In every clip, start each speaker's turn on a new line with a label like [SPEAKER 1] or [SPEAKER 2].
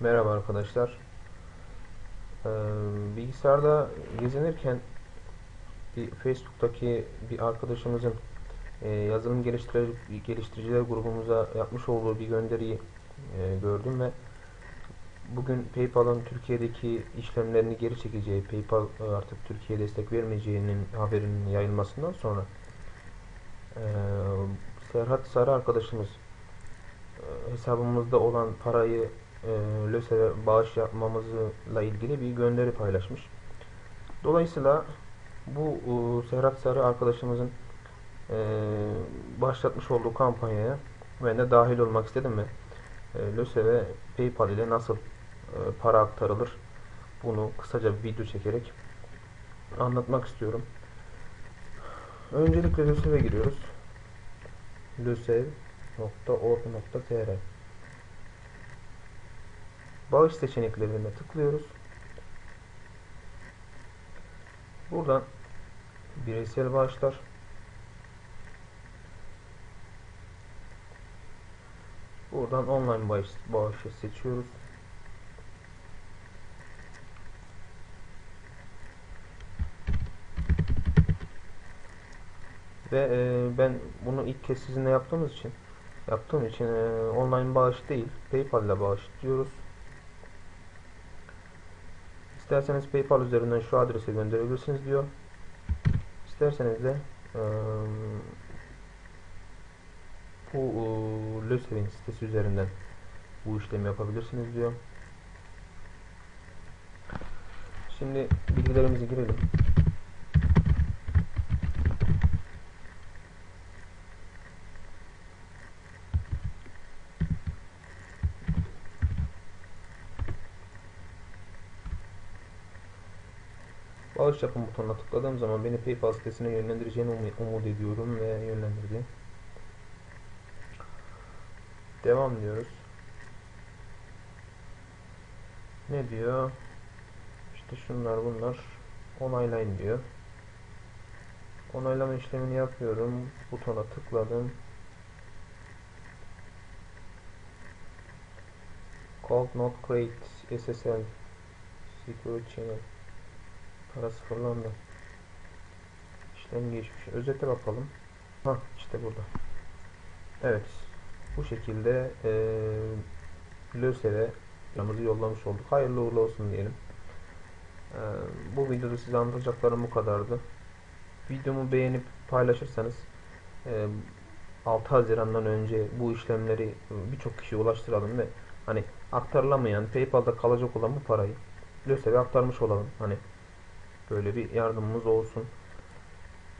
[SPEAKER 1] Merhaba arkadaşlar. Ee, bilgisayarda gezinirken bir Facebook'taki bir arkadaşımızın e, yazılım geliştirici, geliştiriciler grubumuza yapmış olduğu bir gönderiyi e, gördüm ve bugün PayPal'ın Türkiye'deki işlemlerini geri çekeceği, PayPal artık Türkiye destek vermeyeceğinin haberinin yayılmasından sonra e, Serhat Sarı arkadaşımız e, hesabımızda olan parayı e, LÖSEV'e bağış yapmamızla ilgili bir gönderi paylaşmış. Dolayısıyla bu e, Serhat Sarı arkadaşımızın e, başlatmış olduğu kampanyaya ben de dahil olmak istedim ve e, LÖSEV'e PayPal ile nasıl e, para aktarılır bunu kısaca bir video çekerek anlatmak istiyorum. Öncelikle LÖSEV'e giriyoruz. lösev.org.tr Bağış seçeneklerine tıklıyoruz. Buradan bireysel bağışlar Buradan online bağış, bağışı seçiyoruz. Ve e, ben bunu ilk kez sizinle yaptığımız için yaptığım için e, online bağış değil PayPal ile bağış diyoruz. İsterseniz PayPal üzerinden şu adrese gönderebilirsiniz diyor. İsterseniz de e, bu e, LÖSEV'in sitesi üzerinden bu işlemi yapabilirsiniz diyor. Şimdi bilgilerimizi girelim. Bağış yapın butonuna tıkladığım zaman beni PayPal sitesine yönlendireceğini umut ediyorum ve yönlendirdi. Devam diyoruz. Ne diyor? İşte şunlar bunlar onaylayın diyor. Onaylama işlemini yapıyorum. Butona tıkladım. Cold not create SSL security channel para sıfırlandı. İşlem geçmiş. Özete bakalım. Ha işte burada. Evet. Bu şekilde e, LÖSEV'e yamızı yollamış olduk. Hayırlı uğurlu olsun diyelim. E, bu videoda size anlatacaklarım bu kadardı. Videomu beğenip paylaşırsanız e, 6 Haziran'dan önce bu işlemleri birçok kişiye ulaştıralım ve hani aktarılamayan PayPal'da kalacak olan bu parayı LÖSEV'e aktarmış olalım. Hani böyle bir yardımımız olsun.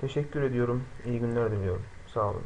[SPEAKER 1] Teşekkür ediyorum. İyi günler diliyorum. Sağ olun.